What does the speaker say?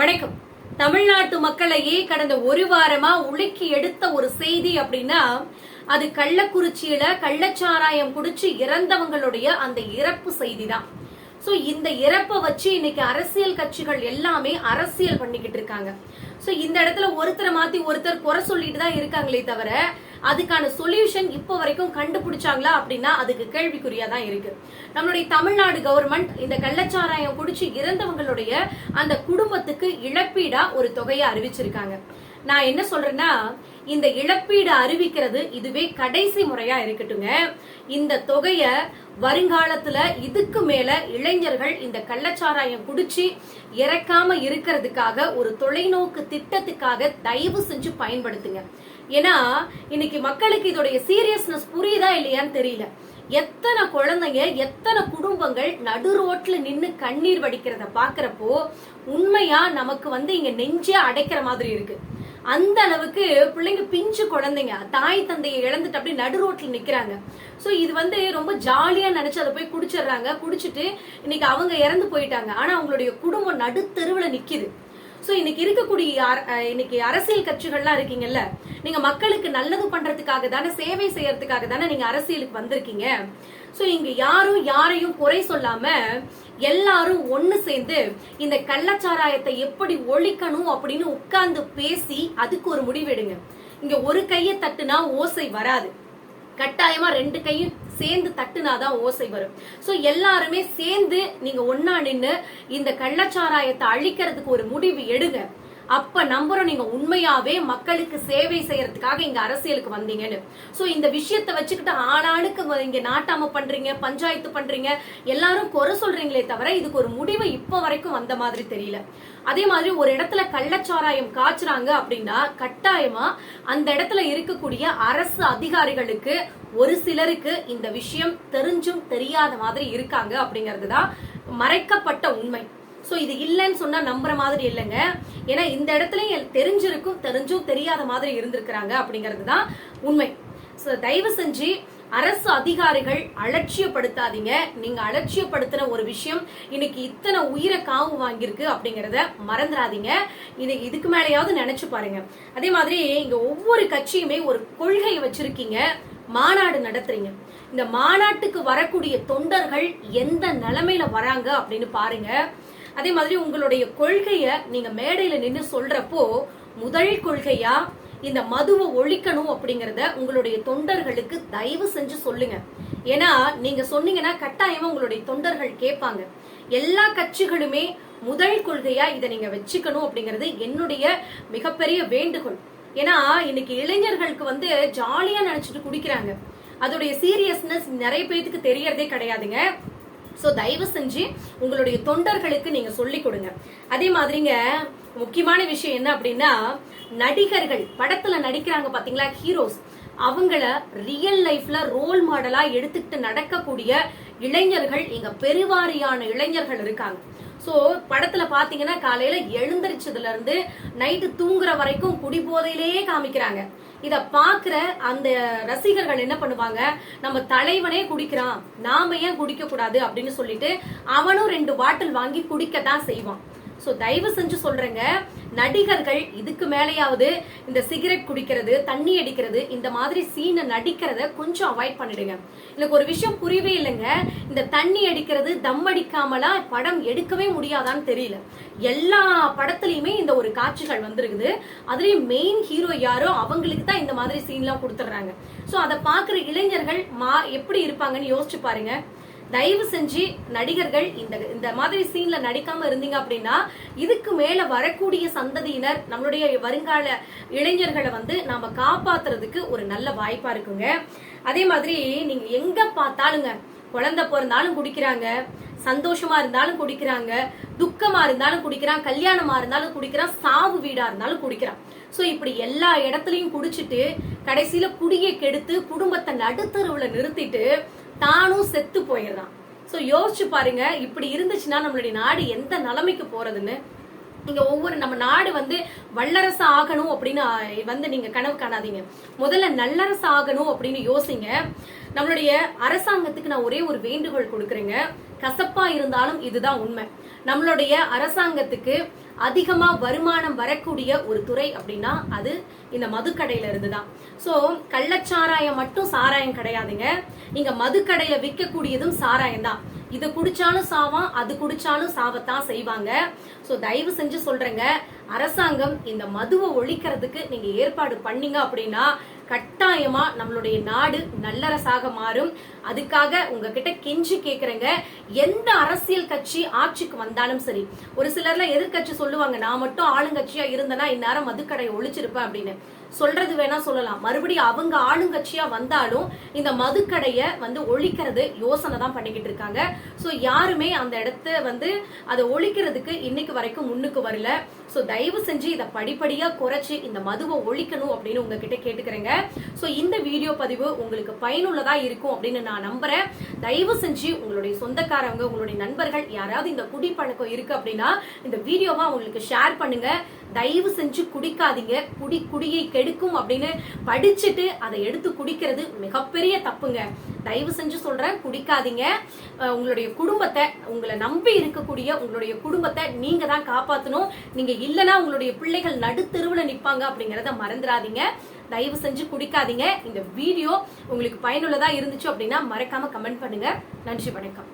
வணக்கம். தமிழ்நாட்டு மக்களையே கடந்த ஒரு வாரமா உலுக்கி எடுத்த ஒரு செய்தி அப்படின்னா அது கள்ளக்குறிச்சியில கள்ளச்சாராயம் குடிச்சு இறந்தவங்களுடைய அந்த இறப்பு செய்தி தான் சோ இந்த இறப்பை வச்சு இன்னைக்கு அரசியல் கட்சிகள் எல்லாமே அரசியல் பண்ணிக்கிட்டு இருக்காங்க. சோ இந்த இடத்துல ஒருத்தரை மாத்தி ஒருத்தர் குறை சொல்லிட்டு தான் இருக்காங்களே தவிர அதுக்கான சொல்யூஷன் இப்போ வரைக்கும் கண்டுபிடிச்சாங்களா அப்படின்னா அதுக்கு கேள்விக்குறியா தான் இருக்கு. நம்மளுடைய தமிழ்நாடு கவர்மெண்ட் இந்த கள்ளச்சாராயம் குடிச்சு இறந்தவங்களுடைய அந்த குடும்பத்துக்கு இழப்பீடா ஒரு தொகையை அறிவிச்சிருக்காங்க. நான் என்ன சொல்றேன்னா இந்த இழப்பீடு அறிவிக்கிறது இதுவே கடைசி முறையா இருக்கட்டுங்க. இந்த தொகைய வருங்காலத்துல இதுக்கு மேல இளைஞர்கள் இந்த கள்ளச்சாராயம் குடிச்சு இறக்காம இருக்கிறதுக்காக ஒரு தொலைநோக்கு திட்டத்துக்காக தயவு செஞ்சு பயன்படுத்துங்க. ஏன்னா இன்னைக்கு மக்களுக்கு இதோடைய சீரியஸ்னஸ் புரியுதா இல்லையான்னு தெரியல. எத்தனை குழந்தைங்க எத்தனை குடும்பங்கள் நடு ரோட்ல நின்னு கண்ணீர் வடிக்கிறத பாக்குறப்போ உண்மையா நமக்கு வந்து இங்க நெஞ்சே அடைக்கிற மாதிரி இருக்கு. அந்த அளவுக்கு பிள்ளைங்க பிஞ்சு குழந்தைங்க. தாய் தந்தையை இழந்துட்டு அப்படி நடு ரோட்ல நிக்கிறாங்க. சோ இது வந்து ரொம்ப ஜாலியா நினைச்சு அதை போய் குடிச்சிடுறாங்க. குடிச்சிட்டு இன்னைக்கு அவங்க இறந்து போயிட்டாங்க. ஆனா அவங்களுடைய குடும்பம் நடுத்தெருவுல நிக்குது. சோ இன்னைக்கு இருக்கக்கூடிய இன்னைக்கு அரசியல் கட்சிகள்லாம் இருக்கீங்கல்ல நீங்க மக்களுக்கு நல்லது பண்றதுக்காக தானே சேவை செய்யறதுக்காக தானே நீங்க அரசியலுக்கு வந்திருக்கீங்க. சோ இங்க யாரும் யாரையும் குறை சொல்லாம எல்லாரும் ஒண்ணு சேர்ந்து இந்த கள்ளச்சாராயத்தை எப்படி ஒழிக்கணும் அப்படின்னு உட்கார்ந்து பேசி அதுக்கு ஒரு முடிவெடுங்க இங்க ஒரு கையை தட்டுனா ஓசை வராது. கட்டாயமா ரெண்டு கையும் சேர்ந்து தட்டுனாதான் ஓசை வரும். சோ எல்லாருமே சேர்ந்து நீங்க ஒன்னா நின்னு இந்த கள்ளச்சாராயத்தை அழிக்கிறதுக்கு ஒரு முடிவு எடுங்க. அப்ப நம்புறோம் நீங்க உண்மையாவே மக்களுக்கு சேவை செய்யறதுக்காக இங்க அரசியலுக்கு வந்தீங்கன்னு. சோ இந்த விஷயத்தை வச்சுக்கிட்டு ஆளாளுக்கு இங்க நாட்டாம பண்றீங்க பஞ்சாயத்து பண்றீங்க எல்லாரும் குறை சொல்றீங்களே தவிர இதுக்கு ஒரு முடிவு இப்ப வரைக்கும் வந்த மாதிரி தெரியல. அதே மாதிரி ஒரு இடத்துல கள்ளச்சாராயம் காய்ச்சுறாங்க அப்படின்னா கட்டாயமா அந்த இடத்துல இருக்கக்கூடிய அரசு அதிகாரிகளுக்கு ஒரு சிலருக்கு இந்த விஷயம் தெரிஞ்சும் தெரியாத மாதிரி இருக்காங்க அப்படிங்கிறது தான் மறைக்கப்பட்ட உண்மை. ஸோ இது இல்லைன்னு சொன்னா நம்புற மாதிரி இல்லைங்க. ஏன்னா இந்த இடத்துல தெரிஞ்சிருக்கும் தெரிஞ்சும் தெரியாத மாதிரி இருந்திருக்கிறாங்க அப்படிங்கிறது தான் உண்மை. ஸோ தயவு செஞ்சு அரசு அதிகாரிகள் அலட்சியப்படுத்தாதீங்க. நீங்க அலட்சியப்படுத்தின ஒரு விஷயம் இன்னைக்கு இத்தனை உயிரை காவு வாங்கியிருக்கு அப்படிங்கறத மறந்துடாதீங்க. இது இதுக்கு மேலேயாவது நினைச்சு பாருங்க. அதே மாதிரி இங்க ஒவ்வொரு கட்சியுமே ஒரு கொள்கையை வச்சிருக்கீங்க. மாநாடு நடத்துறீங்க. இந்த மாநாட்டுக்கு வரக்கூடிய தொண்டர்கள் எந்த நிலைமையில வராங்க அப்படின்னு பாருங்க. அதே மாதிரி உங்களுடைய கொள்கையை நீங்க மேடையில நின்று சொல்றப்போ முதல் கொள்கையா இந்த மதுவை ஒழிக்கணும் அப்படிங்கறத உங்களுடைய தொண்டர்களுக்கு தயவு செஞ்சு சொல்லுங்க. ஏன்னா நீங்க சொன்னீங்கன்னா கட்டாயமா உங்களுடைய தொண்டர்கள் கேட்பாங்க. எல்லா கட்சிகளுமே முதல் கொள்கையா இதை நீங்க வச்சுக்கணும் அப்படிங்கிறது என்னுடைய மிகப்பெரிய வேண்டுகோள். ஏன்னா இன்னைக்கு இளைஞர்களுக்கு வந்து ஜாலியா நினைச்சிட்டு குடிக்கிறாங்க. அதோடைய சீரியஸ்னஸ் நிறைய பேத்துக்கு தெரியறதே கிடையாதுங்க. ஸோ தயவு செஞ்சு உங்களுடைய தொண்டர்களுக்கு நீங்க சொல்லி கொடுங்க. அதே மாதிரிங்க முக்கியமான விஷயம் என்ன அப்படின்னா நடிகர்கள் படத்துல நடிக்கிறாங்க பாத்தீங்களா ஹீரோஸ் அவங்கள ரியல் லைஃப்ல ரோல் மாடலா எடுத்துக்கிட்டு நடக்கக்கூடிய இளைஞர்கள் இங்க பெருவாரியான இளைஞர்கள் இருக்காங்க. ஸோ படத்துல பாத்தீங்கன்னா காலையில எழுந்திரிச்சதுல இருந்து நைட்டு தூங்குற வரைக்கும் குடிபோதையிலேயே காமிக்கிறாங்க. இத பாக்குற அந்த ரசிகர்கள் என்ன பண்ணுவாங்க? நம்ம தலைவனே குடிக்கிறான். நாம ஏன் குடிக்க கூடாது அப்படின்னு சொல்லிட்டு அவனும் ரெண்டு பாட்டில் வாங்கி குடிக்கத்தான் செய்வான். ஸோ தயவு செஞ்சு சொல்றேங்க. நடிகர்கள் இதுக்கு மேலேயாவது இந்த சிகரெட் குடிக்கிறது தண்ணி அடிக்கிறது இந்த மாதிரி சீனை நடிக்கிறத கொஞ்சம் அவாய்ட் பண்ணிடுங்க. எனக்கு ஒரு விஷயம் புரியவே இல்லைங்க. இந்த தண்ணி அடிக்கிறது தம் அடிக்காமலாம் படம் எடுக்கவே முடியாதான்னு தெரியல. எல்லா படத்துலையுமே இந்த ஒரு காட்சிகள் வந்திருக்குது. அதுலேயும் மெயின் ஹீரோ யாரோ அவங்களுக்கு தான் இந்த மாதிரி சீன்லாம் கொடுத்துட்றாங்க. ஸோ அதை பார்க்குற இளைஞர்கள் மா எப்படி இருப்பாங்கன்னு யோசிச்சு பாருங்க. தயவு செஞ்சு நடிகர்கள் இந்த இந்த மாதிரி சீன்ல நடிக்காம இருந்தீங்க அப்படின்னா இதுக்கு மேல வரக்கூடிய சந்ததியினர் நம்மளுடைய வருங்கால இளைஞர்களை வந்து நாம காப்பாத்துறதுக்கு ஒரு நல்ல வாய்ப்பா இருக்குங்க. அதே மாதிரி நீங்க எங்க பார்த்தாலுங்க குழந்தை பிறந்தாலும் குடிக்கிறாங்க சந்தோஷமா இருந்தாலும் குடிக்கிறாங்க துக்கமா இருந்தாலும் குடிக்கிறான் கல்யாணமா இருந்தாலும் குடிக்கிறான் சாவு வீடா இருந்தாலும் குடிக்கிறான். சோ இப்படி எல்லா இடத்துலயும் குடிச்சிட்டு கடைசியில குடியை கெடுத்து குடும்பத்தை நடுத்தருவுல நிறுத்திட்டு தானும் செத்து போயிடுறான். ஸோ யோசிச்சு பாருங்க இப்படி இருந்துச்சுன்னா நம்மளுடைய நாடு எந்த நிலைமைக்கு போறதுன்னு. நீங்க ஒவ்வொரு நம்ம நாடு வந்து வல்லரசு ஆகணும் அப்படின்னு வந்து நீங்க கனவு காணாதீங்க. முதல்ல நல்லரசு ஆகணும் அப்படின்னு யோசிங்க. நம்மளுடைய அரசாங்கத்துக்கு நான் ஒரே ஒரு வேண்டுகோள் கொடுக்குறேங்க. கசப்பா இருந்தாலும் இதுதான் உண்மை. நம்மளுடைய அரசாங்கத்துக்கு அதிகமா வருமானம் வரக்கூடிய ஒரு துறை அப்படின்னா அது இந்த மதுக்கடையில இருந்து தான் ஸோ கள்ளச்சாராயம் மட்டும் சாராயம் கிடையாதுங்க. இங்க மதுக்கடையில விற்கக்கூடியதும் சாராயம் தான் இது குடிச்சாலும் சாவான் அது குடிச்சாலும் சாவத்தான் செய்வாங்க. ஸோ தயவு செஞ்சு சொல்றேங்க அரசாங்கம் இந்த மதுவை ஒழிக்கிறதுக்கு நீங்க ஏற்பாடு பண்ணீங்க அப்படின்னா கட்டாயமா நம்மளுடைய நாடு நல்லரசாக மாறும். அதுக்காக உங்ககிட்ட கெஞ்சி கேக்குறேங்க எந்த அரசியல் கட்சி ஆட்சிக்கு வந்தாலும் சரி ஒரு சிலர்ல எதிர்க்கட்சி சொல்லுவாங்க நான் மட்டும் ஆளுங்கட்சியா இருந்தேன்னா இந்நேரம் மதுக்கடையை ஒழிச்சிருப்பேன் அப்படின்னு. சொல்றது வேணா சொல்லலாம். மறுபடியும் அவங்க ஆளுங்கட்சியா வந்தாலும் இந்த மதுக்கடைய வந்து ஒழிக்கிறது யோசனை தான் பண்ணிக்கிட்டு இருக்காங்க. சோ யாருமே அந்த இடத்த வந்து அதை ஒழிக்கிறதுக்கு இன்னைக்கு வரைக்கும் முன்னுக்கு வரல. ஸோ தயவு செஞ்சு இதை படிப்படியாக குறைச்சி இந்த மதுவை ஒழிக்கணும் அப்படின்னு உங்ககிட்ட கேட்டுக்கிறேங்க. ஸோ இந்த வீடியோ பதிவு உங்களுக்கு பயனுள்ளதா இருக்கும் அப்படின்னு நான் நம்புறேன். தயவு செஞ்சு உங்களுடைய சொந்தக்காரங்க உங்களுடைய நண்பர்கள் யாராவது இந்த குடி பழக்கம் இருக்கு அப்படின்னா இந்த வீடியோவை உங்களுக்கு ஷேர் பண்ணுங்க. தயவு செஞ்சு குடிக்காதீங்க. குடி குடியை கெடுக்கும் அப்படின்னு படிச்சுட்டு அதை எடுத்து குடிக்கிறது மிகப்பெரிய தப்புங்க. தயவு செஞ்சு சொல்றேன் குடிக்காதீங்க. உங்களுடைய குடும்பத்தை உங்களை நம்பி இருக்கக்கூடிய உங்களுடைய குடும்பத்தை நீங்க தான் காப்பாற்றணும் நீங்க இல்லைன்னா உங்களுடைய பிள்ளைகள் நடுத்தெருவில் நிற்பாங்க அப்படிங்கிறத மறந்துடாதீங்க. தயவு செஞ்சு குடிக்காதீங்க. இந்த வீடியோ உங்களுக்கு பயனுள்ளதா இருந்துச்சு அப்படின்னா மறக்காம கமெண்ட் பண்ணுங்க. நன்றி வணக்கம்.